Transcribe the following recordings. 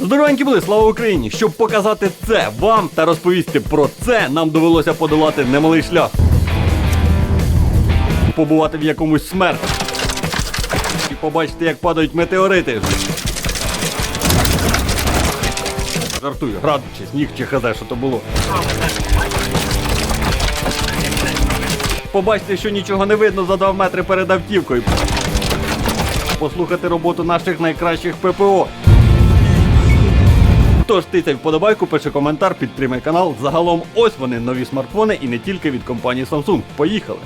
Здоровенькі були, слава Україні! Щоб показати це вам та розповісти про це, нам довелося подолати немалий шлях. Побувати в якомусь смерті. І побачити, як падають метеорити. Жартую, град чи сніг, чи хазе, що то було. Побачити, що нічого не видно за 2 метри перед автівкою. Послухати роботу наших найкращих ППО. Тож тицяй вподобайку, пиши коментар, підтримай канал. Загалом ось вони нові смартфони і не тільки від компанії Samsung. Поїхали!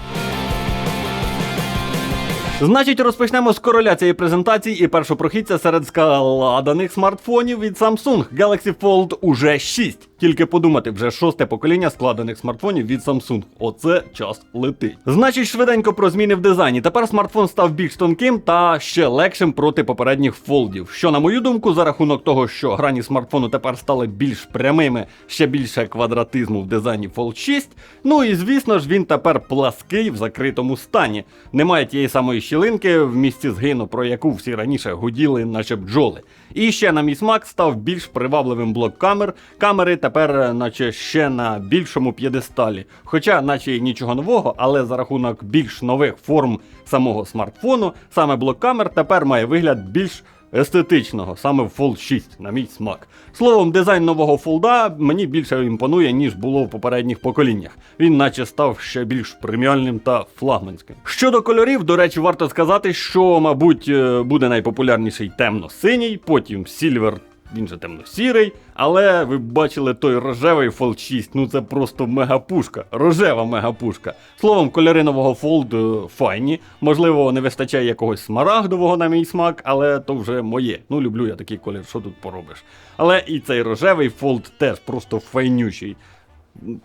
Значить, розпочнемо з короля цієї презентації і першопрохідця серед складених смартфонів від Samsung Galaxy Fold уже 6. Тільки подумати, вже шосте покоління складених смартфонів від Samsung. Оце час летить. Значить, швиденько про зміни в дизайні. Тепер смартфон став більш тонким та ще легшим проти попередніх фолдів. Що, на мою думку, за рахунок того, що грані смартфону тепер стали більш прямими, ще більше квадратизму в дизайні Fold 6. Ну і звісно ж, він тепер плаский в закритому стані. Немає тієї самої щілинки в місці згину, про яку всі раніше гуділи, наче бджоли. І ще на мій смак став більш привабливим блок камер. Камери тепер, наче ще на більшому п'єдесталі. Хоча, наче й нічого нового, але за рахунок більш нових форм самого смартфону, саме блок камер тепер має вигляд більш естетичного, саме Fold 6, на мій смак. Словом, дизайн нового фолда мені більше імпонує, ніж було в попередніх поколіннях. Він наче став ще більш преміальним та флагманським. Щодо кольорів, до речі, варто сказати, що, мабуть, е, буде найпопулярніший темно-синій, потім сільвер. Він же темно-сірий, але ви бачили той рожевий Fold 6, ну це просто мегапушка, рожева мегапушка. Словом, кольори нового Fold е, файні. Можливо, не вистачає якогось смарагдового на мій смак, але то вже моє. Ну, люблю я такий колір, що тут поробиш. Але і цей рожевий Fold теж просто файнючий.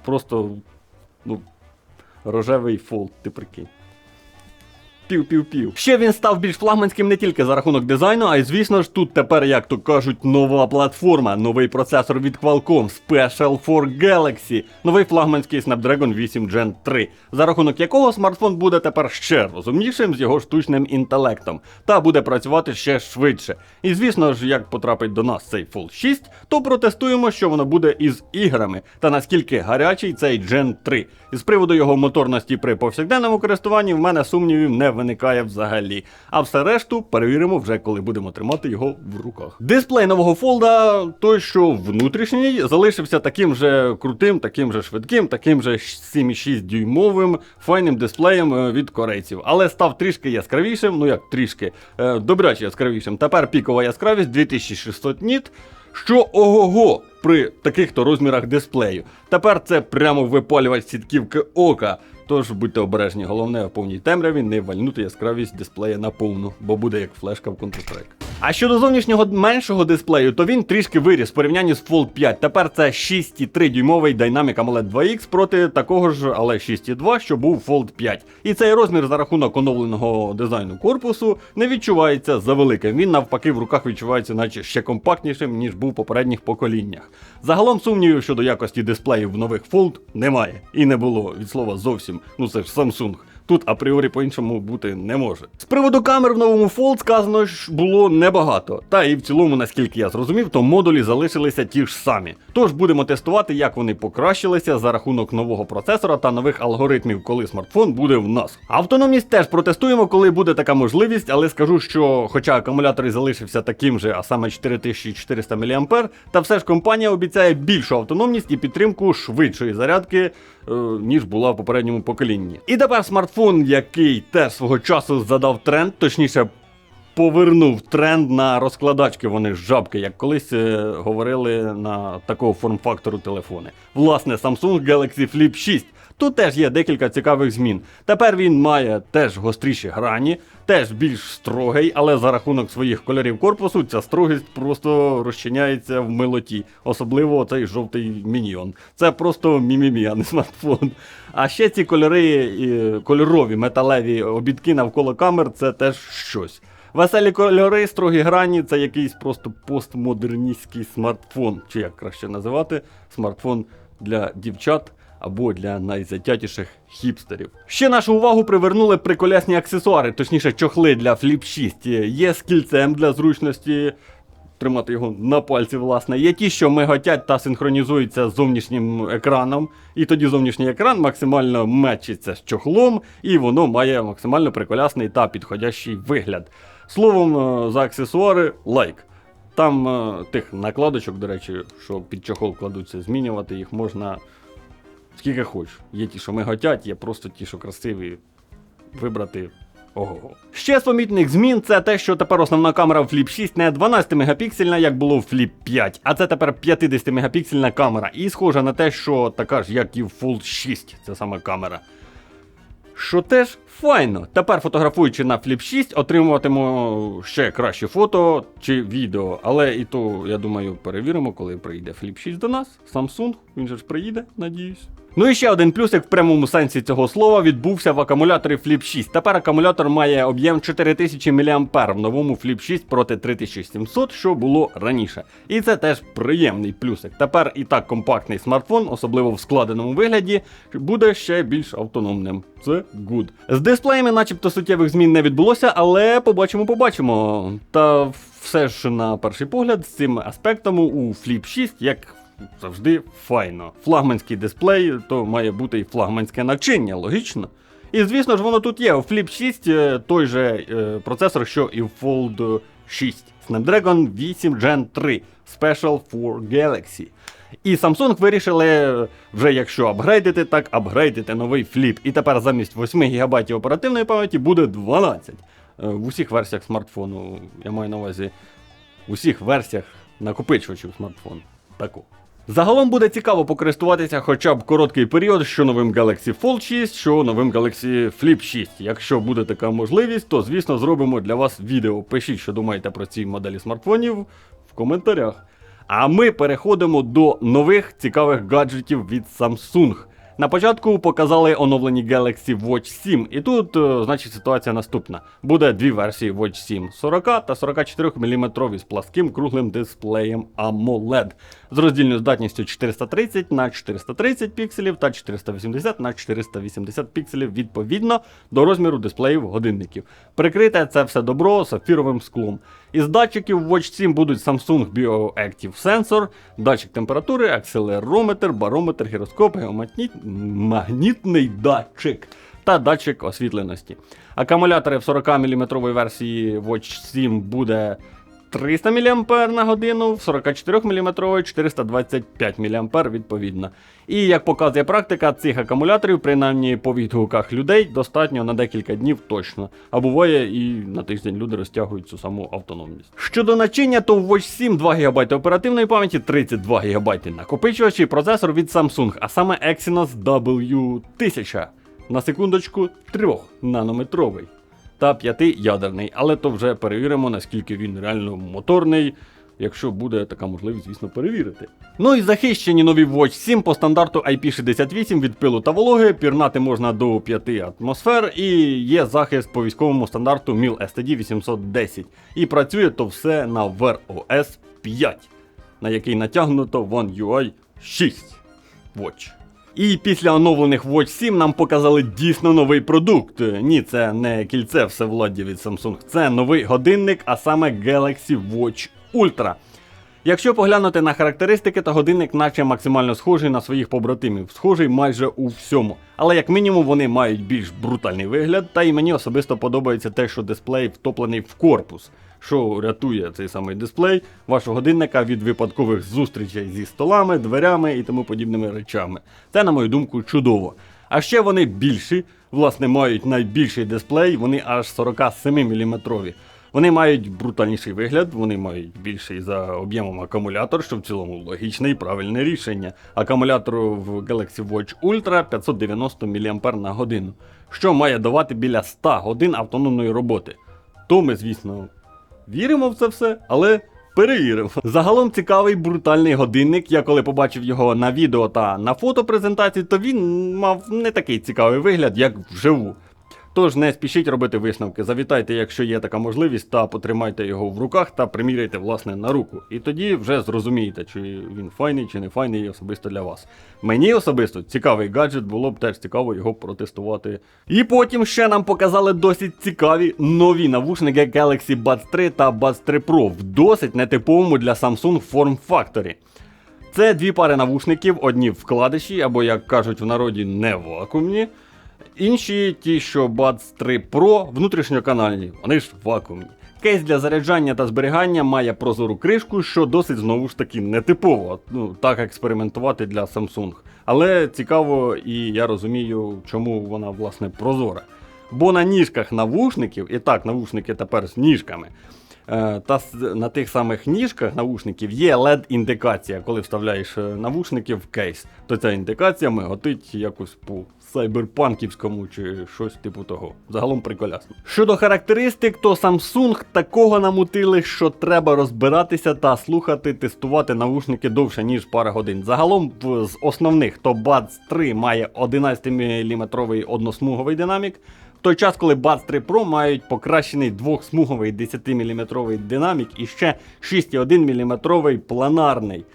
Просто, ну, рожевий Fold, ти прикинь. Пів-пів-пів. Ще він став більш флагманським не тільки за рахунок дизайну, а й звісно ж тут тепер, як то кажуть, нова платформа, новий процесор від Qualcomm Special for Galaxy, новий флагманський Snapdragon 8 Gen 3, за рахунок якого смартфон буде тепер ще розумнішим з його штучним інтелектом, та буде працювати ще швидше. І звісно ж, як потрапить до нас цей Fold 6, то протестуємо, що воно буде із іграми, та наскільки гарячий цей Gen 3. І з приводу його моторності при повсякденному користуванні в мене сумнівів не виникає взагалі. А все решту перевіримо вже, коли будемо тримати його в руках. Дисплей нового фолда, той, що внутрішній, залишився таким же крутим, таким же швидким, таким же 7,6 дюймовим файним дисплеєм е, від корейців. Але став трішки яскравішим, ну як трішки, е, добряче яскравішим. Тепер пікова яскравість 2600 ніт. Що ого-го при таких то розмірах дисплею. Тепер це прямо випалювач сітківки ока. Тож будьте обережні, головне в повній темряві не вальнути яскравість дисплея на повну, бо буде як флешка в Counter-Strike. А щодо зовнішнього меншого дисплею, то він трішки виріс в порівнянні з Fold 5. Тепер це 6,3 дюймовий Dynamic AMOLED 2X проти такого ж, але 6,2, що був Fold 5. І цей розмір за рахунок оновленого дизайну корпусу не відчувається за великим. Він навпаки в руках відчувається, наче ще компактнішим, ніж був в попередніх поколіннях. Загалом сумнівів щодо якості дисплеїв в нових Fold немає. І не було від слова зовсім. Ну це ж Samsung. Тут апріорі по-іншому бути не може. З приводу камер в новому Fold сказано ж було небагато. Та і в цілому, наскільки я зрозумів, то модулі залишилися ті ж самі. Тож будемо тестувати, як вони покращилися за рахунок нового процесора та нових алгоритмів, коли смартфон буде в нас. Автономність теж протестуємо, коли буде така можливість, але скажу, що хоча акумулятор і залишився таким же, а саме 4400 мА, та все ж компанія обіцяє більшу автономність і підтримку швидшої зарядки, ніж була в попередньому поколінні. І тепер смартфон, який теж свого часу задав тренд, точніше. Повернув тренд на розкладачки, вони жабки, як колись е, говорили на такого форм-фактору телефони. Власне, Samsung Galaxy Flip 6. Тут теж є декілька цікавих змін. Тепер він має теж гостріші грані, теж більш строгий, але за рахунок своїх кольорів корпусу ця строгість просто розчиняється в милоті, особливо цей жовтий міньйон. Це просто мімімі, а не смартфон. А ще ці кольори, кольорові металеві обідки навколо камер це теж щось. Веселі кольори, строгі грані це якийсь просто постмодерністський смартфон, чи як краще називати, смартфон для дівчат або для найзатятіших хіпстерів. Ще нашу увагу привернули приколясні аксесуари, точніше чохли для Flip 6. Є з кільцем для зручності. тримати його на пальці, власне. Є ті, що миготять та синхронізуються з зовнішнім екраном, і тоді зовнішній екран максимально мечиться з чохлом, і воно має максимально приколясний та підходящий вигляд. Словом, е, за аксесуари лайк. Там е, тих накладочок, до речі, що під чохол кладуться, змінювати їх можна скільки хочеш. Є ті, що миготять, є просто ті, що красиві. Вибрати. Ого. Ще з помітних змін це те, що тепер основна камера в Flip 6 не 12 мегапіксельна, як було в Flip 5, а це тепер 50 мегапіксельна камера. І схожа на те, що така ж, як і в Fold 6, це саме камера. Що теж файно. Тепер фотографуючи на Flip 6, отримуватиму ще краще фото чи відео. Але і то, я думаю, перевіримо, коли прийде Flip 6 до нас. Samsung, він же ж приїде, надіюсь. Ну і ще один плюсик в прямому сенсі цього слова відбувся в акумуляторі Flip 6. Тепер акумулятор має об'єм 4000 мА в новому Flip 6 проти 3700, що було раніше. І це теж приємний плюсик. Тепер і так компактний смартфон, особливо в складеному вигляді, буде ще більш автономним. Це good. З дисплеями, начебто, суттєвих змін не відбулося, але побачимо, побачимо. Та все ж на перший погляд, з цим аспектом у Flip 6, як завжди, файно. Флагманський дисплей, то має бути і флагманське начиння, логічно. І звісно ж, воно тут є. У Flip 6 е, той же е, процесор, що і в Fold 6. Snapdragon 8 Gen 3 Special for Galaxy. І Samsung вирішили, е, вже якщо апгрейдити, так апгрейдити новий Flip. І тепер замість 8 ГБ оперативної пам'яті буде 12. Е, В усіх версіях смартфону. Я маю на увазі в усіх версіях накопичувачів смартфону. Таку. Загалом буде цікаво покористуватися хоча б короткий період, що новим Galaxy Fold 6, що новим Galaxy Flip 6. Якщо буде така можливість, то звісно зробимо для вас відео. Пишіть, що думаєте про ці моделі смартфонів в коментарях. А ми переходимо до нових цікавих гаджетів від Samsung. На початку показали оновлені Galaxy Watch 7, і тут, е, значить, ситуація наступна. Буде дві версії Watch 7 40 та 44 мм з пласким круглим дисплеєм AMOLED з роздільною здатністю 430 на 430 пікселів та 480 на 480 пікселів відповідно до розміру дисплеїв годинників. Прикрите це все добро сапфіровим склом. Із датчиків Watch 7 будуть Samsung BioActive Sensor, датчик температури, акселерометр, барометр, гіроскоп, геомагнітний магнітний датчик та датчик освітленості. Акумулятори в 40 мм версії Watch 7 буде 300 мА на годину, в 44 мм 425 мА відповідно. І як показує практика, цих акумуляторів, принаймні по відгуках людей, достатньо на декілька днів точно. А буває і на тиждень люди розтягують цю саму автономність. Щодо начиння, то в Watch 7 2 ГБ оперативної пам'яті, 32 ГБ накопичувач і процесор від Samsung, а саме Exynos W1000. На секундочку 3 нанометровий та 5 ядерний, але то вже перевіримо, наскільки він реально моторний. Якщо буде така можливість, звісно, перевірити. Ну і захищені нові Watch 7 по стандарту IP68 від пилу та вологи, пірнати можна до 5 атмосфер, і є захист по військовому стандарту MIL STD 810. І працює то все на Wear OS 5, на який натягнуто One UI 6 Watch. І після оновлених Watch 7 нам показали дійсно новий продукт. Ні, це не кільце всевладдя від Samsung, це новий годинник, а саме Galaxy Watch Ultra. Якщо поглянути на характеристики, то годинник наче максимально схожий на своїх побратимів, схожий майже у всьому. Але як мінімум вони мають більш брутальний вигляд, та і мені особисто подобається те, що дисплей втоплений в корпус, що рятує цей самий дисплей вашого годинника від випадкових зустрічей зі столами, дверями і тому подібними речами. Це, на мою думку, чудово. А ще вони більші, власне, мають найбільший дисплей, вони аж 47 мм. Вони мають брутальніший вигляд, вони мають більший за об'ємом акумулятор, що в цілому логічне і правильне рішення. Акумулятор в Galaxy Watch Ultra 590 мА на годину, що має давати біля 100 годин автономної роботи. То ми, звісно, віримо в це все, але перевіримо. Загалом цікавий брутальний годинник. Я коли побачив його на відео та на фотопрезентації, то він мав не такий цікавий вигляд, як вживу. Тож не спішіть робити висновки. Завітайте, якщо є така можливість, та потримайте його в руках та приміряйте власне на руку. І тоді вже зрозумієте, чи він файний, чи не файний особисто для вас. Мені особисто цікавий гаджет, було б теж цікаво його протестувати. І потім ще нам показали досить цікаві нові навушники Galaxy Buds 3 та Buds 3 Pro в досить нетиповому для Samsung форм-факторі. Це дві пари навушників, одні вкладиші, або, як кажуть в народі, не вакуумні. Інші, ті, що Buds 3 Pro, внутрішньоканальні, вони ж вакуумні. Кейс для заряджання та зберігання має прозору кришку, що досить знову ж таки нетипово. Ну, так експериментувати для Samsung. Але цікаво, і я розумію, чому вона власне прозора. Бо на ніжках навушників, і так, навушники тепер з ніжками. Е, Та на тих самих ніжках навушників є LED-індикація. Коли вставляєш е, навушники в кейс, то ця індикація миготить якось по сайберпанківському чи щось типу того. Загалом приколясно. Щодо характеристик, то Samsung такого намутили, що треба розбиратися та слухати, тестувати навушники довше, ніж пара годин. Загалом з основних то Buds 3 має 11-мм односмуговий динамік. Той час, коли Buds 3 Pro мають покращений двохсмуговий 10-мм динамік і ще 6,1 мм планарний.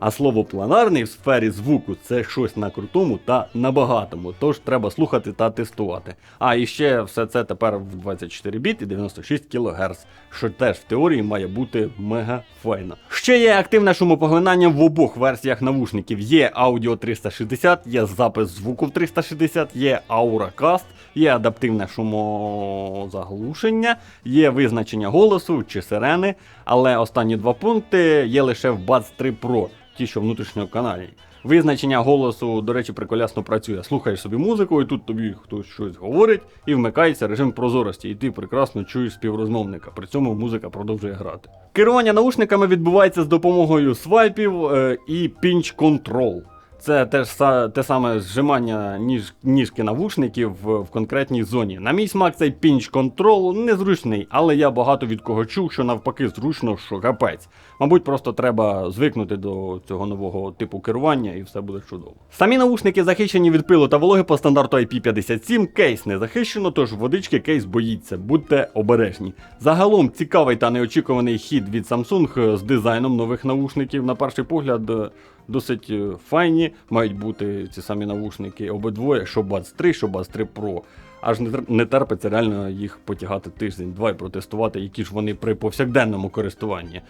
А слово планарний в сфері звуку це щось на крутому та на багатому, тож треба слухати та тестувати. А і ще все це тепер в 24 біт і 96 кГц, що теж в теорії має бути мега файно. Ще є активне шумопоглинання в обох версіях навушників. Є аудіо 360, є запис звуку в 360, є Auracast, є адаптивне шумозаглушення, є визначення голосу чи сирени, але останні два пункти є лише в Buds 3 Pro, ті, що внутрішнього каналі. Визначення голосу, до речі, приколясно працює. Слухаєш собі музику, і тут тобі хтось щось говорить, і вмикається режим прозорості, і ти прекрасно чуєш співрозмовника. При цьому музика продовжує грати. Керування наушниками відбувається з допомогою свайпів е, і control. Це теж те саме зжимання ніж, ніжки навушників в, в конкретній зоні. На мій смак цей pinch control незручний, але я багато від кого чув, що навпаки зручно, що капець. Мабуть, просто треба звикнути до цього нового типу керування і все буде чудово. Самі наушники захищені від пилу та вологи по стандарту IP57, кейс не захищено, тож водички кейс боїться, будьте обережні. Загалом цікавий та неочікуваний хід від Samsung з дизайном нових наушників. На перший погляд. Досить е, файні мають бути ці самі навушники обидвоє, що Buds 3, що Buds 3 Pro. Аж не, терпиться реально їх потягати тиждень-два і протестувати, які ж вони при повсякденному користуванні.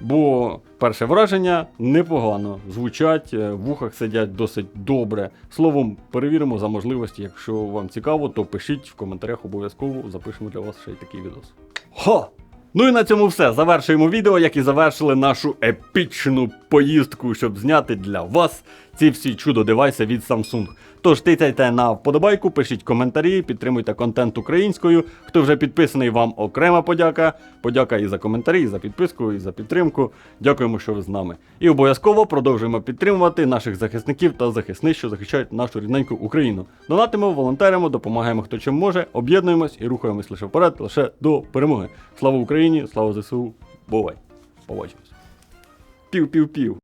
Бо перше враження непогано, звучать, е, в вухах сидять досить добре. Словом, перевіримо за можливості. Якщо вам цікаво, то пишіть в коментарях обов'язково, запишемо для вас ще й такий відос. Хо! Ну і на цьому все. Завершуємо відео, як і завершили нашу епічну поїздку, щоб зняти для вас ці всі чудо девайси від Samsung. Тож тицяйте на вподобайку, пишіть коментарі, підтримуйте контент українською. Хто вже підписаний, вам окрема подяка. Подяка і за коментарі, і за підписку, і за підтримку. Дякуємо, що ви з нами. І обов'язково продовжуємо підтримувати наших захисників та захисниць, що захищають нашу рідненьку Україну. Донатимо, волонтеримо, допомагаємо хто чим може, об'єднуємось і рухаємось лише вперед, лише до перемоги. Слава Україні, слава ЗСУ, бувай! Побачимось. Пів-пів-пів.